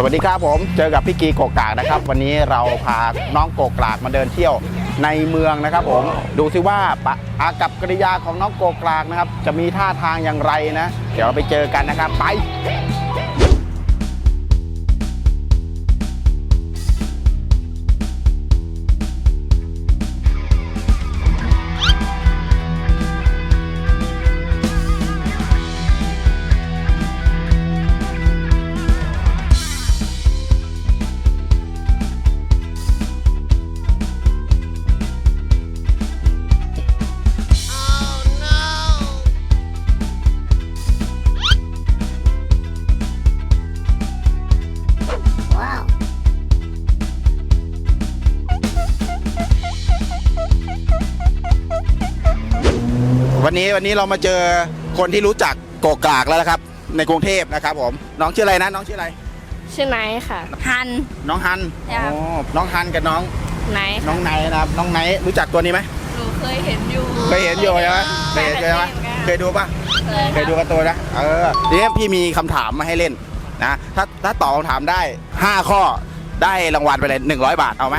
สวัสดีครับผม เจอกับพี่กีโกกากนะครับ วันนี้เราพาน้องโกกากมาเดินเที่ยวในเมืองนะครับ ผมดูซิว่าอากับกริยาของน้องโกกากนะครับ จะมีท่าทางอย่างไรนะ เดี๋ยวเราไปเจอกันนะครับไป นนี้วันนี้เรามาเจอคนที่รู้จักโกกากแล้วนะครับ ในกรุงเทพนะครับผมน้องชื่ออะไรนะน้องชื่ออะไร ชื่อไนท์ค่ะ ฮัน น้องฮันครับอ๋อน้องฮันกับน้องไนท์น้องไนท์นะครับน้องไนท์รู้จักตัวนี้ไหมหนูเคยเห็นอยู่เคยเห็นอยู่ใช่ไหมเคยเห็นใช่ไหมเคยดูปะ เคยเคยดูการ์ตูนนะ เออทีนี้พี่มีคำถามมาให้เล่นนะ ถ้าถ้าตอบคำถามได้ 5 ข้อได้รางวัลไปเลย100 บาท เอาไหม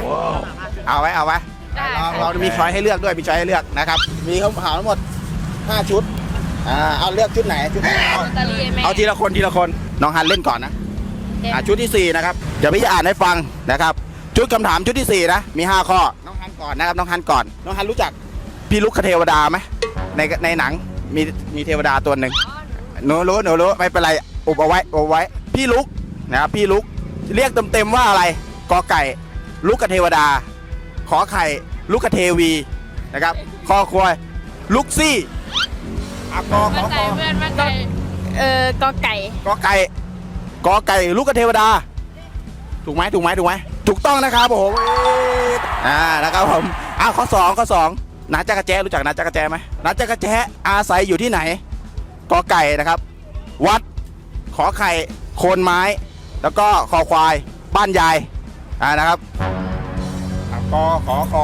เอาไหมเอาไหมได้เราค่ะเรามีช้อยให้เลือกด้วย มีช้อยให้เลือกนะครับ มีคำถามทั้งหมด 5ชุดอ่าเอาเลือกชุดไหนชุดไหนเอาลอตเตอรี่ไหมเอาทีละคนทีละคนน้องฮันเล่นก่อนนะอ่าชุดที่4นะครับเดี๋ยวพี่จะอ่านให้ฟังนะครับ ชุดคำถามชุดที่4นะมี5ข้อน้องฮันก่อนนะครับน้องฮันก่อน น้องฮันรู้จักพี่ลุกคเทวดาไหมในในหนังมีมีเทวดาตัวหนึ่งหนูรู้หนูรู้ไม่เป็นไรอุบเอาไว้อุบเอาไว้ พี่ลุกนะครับพี่ลุกเรียกเต็มๆว่าอะไรกอไก่ ลุกกบเทวดา ขอไข่ ลุกกบเทวีนะครับคอควายลุกซี่ อะกอขมั่อนใจคอเพื่อนมั่นใจเออกอไก่กอไก่กอไก่ลุกกบเทวดา ถูกไหมถูกไหมถูกไหมถูกต้องนะครับผมอ่านะครับผมอ่าข้อสองข้อสองนาจักรแจรู้จักนาจักรแจไหมนาจักรแจอาศัยอยู่ที่ไหนกอไก่นะครับ วัดขอไข่โคนไม้ แล้วก็คอควายบ้านยายอ่านะครับอะกอขอคอ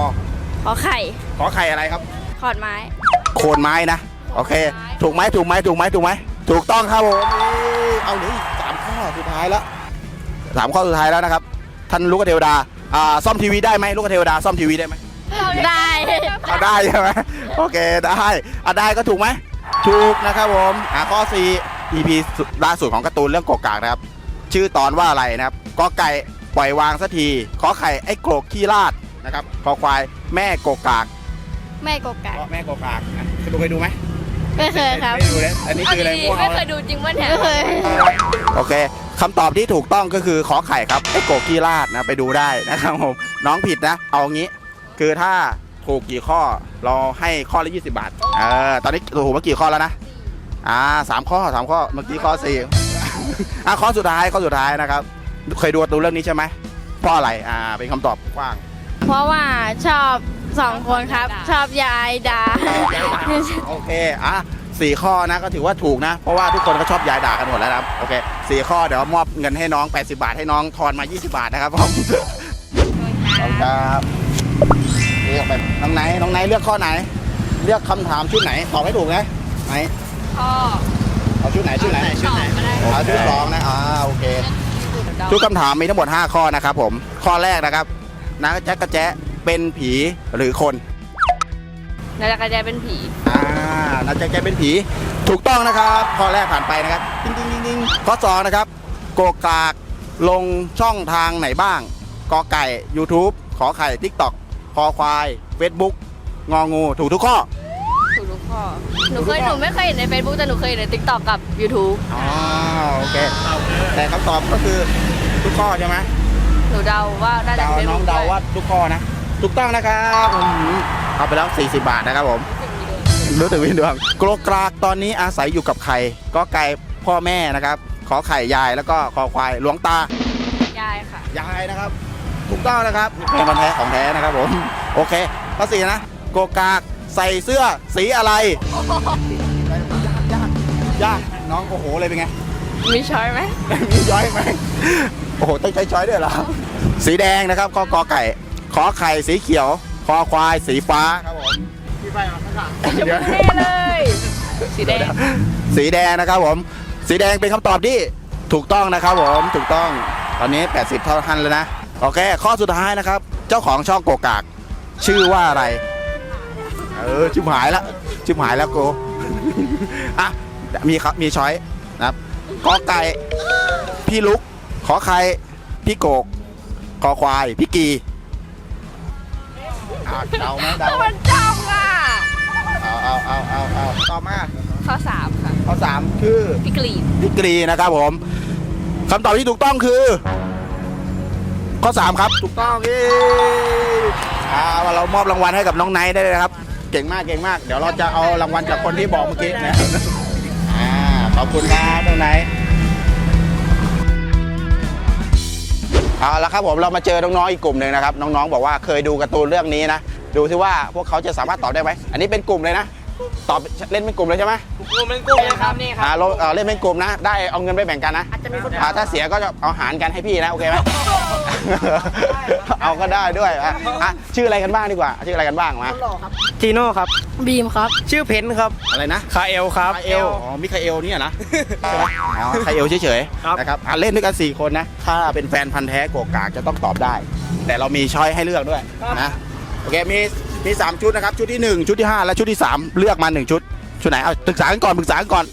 ขอไข่ ขอไข่อะไรครับขอดไม้ โคนไม้นะ โอเค ถูกไหมถูกไหมถูกไหมถูกไหมถูกต้องครับผมเอาเหลืออีกสามข้อสุดท้ายแล้วสามข้อสุดท้ายแล้วนะครับ ท่านลูกเทวดาอ่าซ่อมทีวีได้ไหมลูกเทวดาซ่อมทีวีได้ไหมได้อะได้ใช่ไหมโอเคได้อะได้ก็ถูกไหมถูกนะครับผมอะข้อ4 EP ล่าสุดของการ์ตูนเรื่องกกากนะครับ ชื่อตอนว่าอะไรนะครับกอไก่ปล่อยวางสักทีขอไข่ไอ้โกรกขี้ลาดนะครับคอควายแม่กกาก ไม่กอไก่เพราะแม่กกากนะเคยดูเคยดูไหม ไม่เคยครับ ไม่ดูเลยอันนี้คืออะไรดีๆไม่เคยดูจริงวะเนี่ยไม่เคย โอเคคำตอบที่ถูกต้องก็คือขอไข่ครับไอ้โกรกขี้ลาดนะไปดูได้นะครับผมน้องผิดนะ เอางี้ คือถ้าถูกกี่ข้อเราให้ข้อละ20 บาทเออตอนนี้ถูกมากี่ข้อแล้วนะอ่าสามข้อสามข้อเมื่อกี้ข้อสี่อะข้อสุดท้ายข้อสุดท้ายนะครับ เคยดูการ์ตูนเรื่องนี้ใช่ไหมเพราะอะไรอ่าเป็นคำตอบกว้าง เพราะว่าชอบ สองคนครับ ชอบยายดา โอเค อะสี่ข้อนะก็ถือว่าถูกนะ เพราะว่าทุกคนก็ชอบยายด่ากันหมดแล้วนะครับโอเคสี่ข้อเดี๋ยวมอบเงินให้น้อง 80 บาทให้น้องทอนมา 20 บาทนะครับผมขอบคุณครับเลือกไปน้องไหนน้องไหนเลือกข้อไหน เลือกคำถามชุดไหนตอบให้ถูกนะไหนพ่อเอาชุดไหนชุดไหนชุดไหนก็ได้เอาชุดสองนะอ่าโอเค ชุดคำถามมีทั้งหมด 5 ข้อนะครับผมข้อแรกนะครับนากระแจ๊กกระแจ๊ะ เป็นผีหรือคนนาฬิกาใจเป็นผี อ่านาแจ๊กแจ๊ะเป็นผี ถูกต้องนะครับข้อแรกผ่านไปนะครับติ๊งติ๊งติ๊งติ๊งข้อสองนะครับโกกากลงช่องทางไหนบ้างกอไก่ YouTube ขอไข่ TikTok คอควาย Facebook งองู ถูกทุกข้อ ถูกทุกข้อ หนูเคย หนูไม่เคยเห็นใน Facebook แต่หนูเคยเห็นใน TikTok กับ YouTube อ๋อโอเค แต่คำตอบก็คือทุกข้อใช่ไหมหนูเดาว่าน่าจะเดาเป็นน้องเดาว่าทุกข้อนะ ถูกต้องนะครับอืมเอาไปแล้ว 40 บาทนะครับผม รู้ถึงวินดวงโกรกรากตอนนี้อาศัยอยู่กับใครก็ไก่พ่อแม่นะครับ ขอไข่ยายแล้วก็คอควายหลวงตา ยายค่ะ ยายนะครับ ถูกต้องนะครับเป็นวันแท้ของแท้นะครับผม โอเคข้อสี่นะโกกากใส่เสื้อสีอะไร ยากยากยากน้องโอ้โหเลยเป็นไง มีช้อยไหมมีย้อยไหมโอ้โหต้องใช้ช้อยด้วยเหรอ สีแดงนะครับข้อกอไก่ ขอไข่สีเขียว คอควายสีฟ้าครับผมพี่ไปเอาข้างหลังชมเดี๋ยวพูแน่เลย สีแดง สีแดงนะครับผม สีแดงเป็นคำตอบที่ถูกต้องนะครับผมถูกต้องตอนนี้ 80 เท่าทันแล้วนะ โอเค ข้อสุดท้ายนะครับ เจ้าของช่องโกกาก ชื่อว่าอะไร เออชิบหายแล้วชิบหายแล้วโกอะมีครับมีช้อยนะครับกอไก่พี่ลุก ขอไข่พี่โกกคอควาย พี่กี อะเดาไหมเดาไหมมันจำอะเอาเอาเอาเอาเอาต่อมาข้อสามค่ะข้อสามคือพี่กรีนดิกรีนะครับผมคำตอบที่ถูกต้องคือ ข้อ3ครับถูกต้องเย้อ่าเรามอบรางวัลให้กับน้องไนท์ได้เลยนะครับ เก่งมากเก่งมาก เดี๋ยวเราจะเอารางวัลจากคนที่บอกเมื่อกี้นะอ่าขอบคุณครับน้องไนท์ เอาละครับผมเรามาเจอน้องๆอีกกลุ่มหนึ่งนะครับน้องๆบอกว่าเคยดูการ์ตูนเรื่องนี้นะดูซิว่าพวกเขาจะสามารถตอบได้ไหมอันนี้เป็นกลุ่มเลยนะตอบเล่นเป็นกลุ่มเลยใช่ไหมกลุ่มเป็นกลุ่มนะครับนี่ครับอ่าเราเอ่อเล่นเป็นกลุ่มนะ ได้เอาเงินไปแบ่งกันนะอาจจะมีคน อ่าถ้าเสียก็จะเอาหารกันให้พี่นะโอเคไหม เอาก็ได้ด้วยอะอะชื่ออะไรกันบ้างดีกว่า ชื่ออะไรกันบ้างมาจีโน่ครับ บีมครับ ชื่อเพนครับ อะไรนะ คาเอลครับ คาเอล อ๋อ มิคาเอลเนี่ยนะใช่ไหมอ๋อคาเอลเฉยครับๆนะครับอะเล่นด้วยกัน 4 คนนะ ถ้าเป็นแฟนพันธ์แท้โกกากจะต้องตอบได้ แต่เรามีช้อยให้เลือกด้วยนะ โอเค มีมีสามชุดนะครับ ชุดที่ 1 ชุดที่ 5 และชุดที่ 3 เลือกมา 1 ชุด ชุดไหน เอาปรึกษากันก่อนปรึกษากันก่อน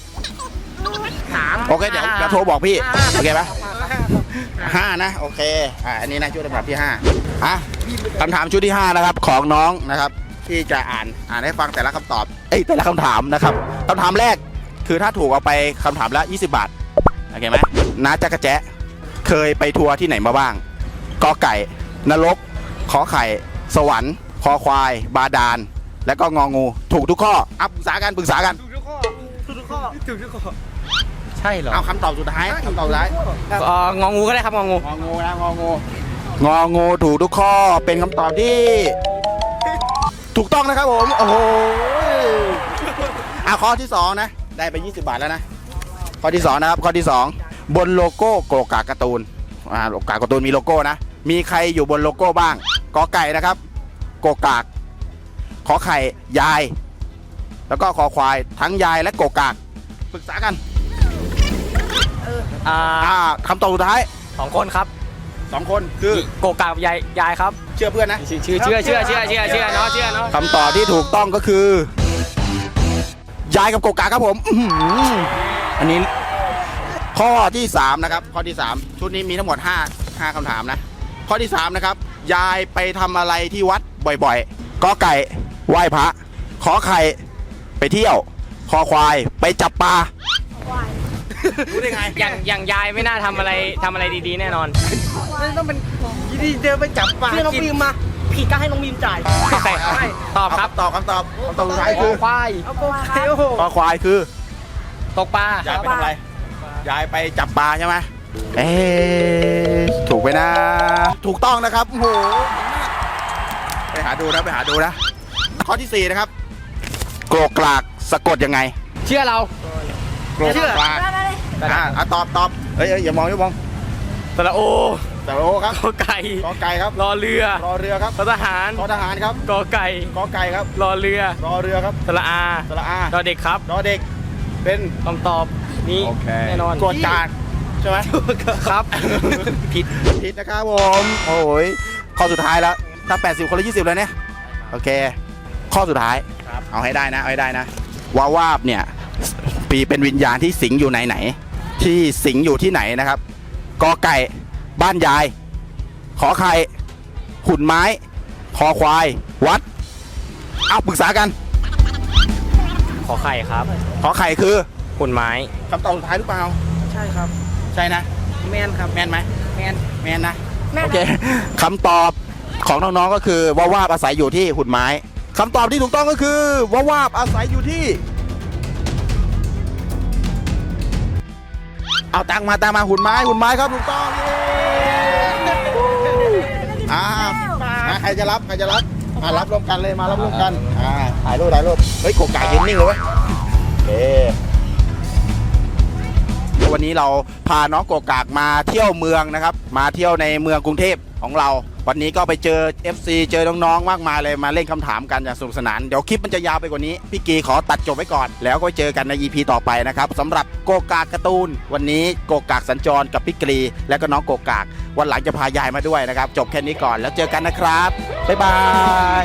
โอเค เดี๋ยวเดี๋ยวโทรบอกพี่ โอเคปะ ห้านะ โอเค อ่าอันนี้นะชุดลำดับที่ห้าอะคำถามชุดที่ห้านะครับของน้องนะครับ ที่จะอ่านอ่านให้ฟังแต่ละคำตอบ เอ้ยแต่ละคำถามนะครับคำถามแรกคือถ้าถูกเอาไปคำถามละ 20 บาท โอเคไหมน้าจักรแจะเคยไปทัวร์ที่ไหนมาบ้างกอไก่ นรก ขอไข่ สวรรค์ คอควาย บาดาล และก็งองู ถูกทุกข้ออะปรึกษากันปรึกษากัน ถูกทุกข้อถูกทุกข้อถูกทุกข้อ ใช่เหรอเอาคำตอบสุดท้ายคำตอบสุดท้ายเอ่ององูก็ได้ครับงองูงองูนะงองูงองูถูกทุกข้อเป็นคำตอบที่ ถูกต้องนะครับผมโอ้โหอะข้อที่สองนะ ได้ไป 20 บาทแล้วนะ ข้อที่สองนะครับ ข้อที่สองบนโลโก้โกกากการ์ตูนอ่าโกกากการ์ตูนมีโลโก้นะ มีใครอยู่บนโลโก้บ้างกอไก่นะครับโกกากขอไข่ยาย แล้วก็คอควายทั้งยายและโกกากปรึกษากัน อ่าอ่าคำตอบสุดท้ายสองคนครับสองคนคือโกกากับยายยายครับเชื่อเพื่อนนะ ชื่อชื่อเชื่อเชื่อเชื่อเชื่อเชื่อเนาะเชื่อเนาะคำตอบที่ถูกต้องก็คือ ยายกับโกกาครับผมอื้อหืออันนี้ ข้อที่3นะครับ ข้อที่3ชุดนี้มีทั้งหมด5 5คำถามนะ ข้อที่3นะครับ ยายไปทำอะไรที่วัดบ่อยๆกอไก่ไหว้พระขอไข่ไปเที่ยว คอควายไปจับปลา รู้ได้ไงอย่างอย่างยายไม่น่าทำอะไรทำอะไรดีๆแน่นอนต้องเป็นยินดีเดินไปจับปลาน้องบีมมาผิดก็ให้น้องบีมจ่ายโอเคตอบครับ ตอบคำตอบคำตอบสุดท้ายคือควายเอาโกไข่โอ้โหคอควายคือตกปลา ยายไปทำอะไรยายไปจับปลาใช่ไหมเอ๊ะถูกไปนะ ถูกต้องนะครับโอ้โหไปหาดูนะไปหาดูนะ ข้อที่4นะครับโกรกกลากสะกดยังไงเชื่อเรา โกรกกลาก อ่าอะตอบตอบเอ้ยเอ้ยอย่ามองอย่ามองสระโอแต่โอ้ครับกอไก่กอไก่ครับรอเรือรอเรือครับททหารทอทหารครับกอไก่กอไก่ครับรอเรือรอเรือครับสระอาสระอาดอเด็กครับรอเด็กเป็นคำตอบนี้โอเคแน่นอนกดกลากใช่ไหมครับผิดผิดนะครับผมโอ้ยข้อสุดท้ายแล้วถ้า 80 คนละ 20แล้วเนี่ยโอเค ข้อสุดท้ายเอาให้ได้นะเอาให้ได้นะวาวาบเนี่ยปีเป็นวิญญาณที่สิงอยู่ไหนไหน ที่สิงอยู่ที่ไหนนะครับกอไก่บ้านยาย ขอไข่หุ่นไม้ คอควาย วัด เอาปรึกษากัน ขอไข่ครับ ขอไข่คือหุ่นไม้คำตอบสุดท้ายหรือเปล่า ใช่ครับ ใช่นะ แมนครับ แม่นไหมแมนแมนนะโอเคคำตอบของน้องๆก็คือว่าวาบอาศัยอยู่ที่หุ่นไม้คำตอบที่ถูกต้องก็คือว่าวาบอาศัยอยู่ที่ เอาตังค์มาตังค์มาหุ่นไม้หุ่นไม้ครับถูกต้องเย้อ่ามาใครจะรับใครจะรับมารับร่วมกันเลยมารับร่วมกันอ่าถ่ายรูปถ่ายรูปเฮ้ยโกกายืนนิ่งเลยเว้ยโอเค วันนี้เราพาน้องโกกากมาเที่ยวเมืองนะครับ มาเที่ยวในเมืองกรุงเทพของเรา วันนี้ก็ไปเจอ FC เจอน้องๆมากมายเลยมาเล่นคำถามกันอย่างสนุกสนาน เดี๋ยวคลิปมันจะยาวไปกว่านี้ พี่กีขอตัดจบไว้ก่อน แล้วก็เจอกันใน EP ต่อไปนะครับสำหรับโกกากการ์ตูน วันนี้โกกากสัญจรกับพี่กรีและก็น้องโกกาก วันหลังจะพายายมาด้วยนะครับ จบแค่นี้ก่อนแล้วเจอกันนะครับบ๊ายบาย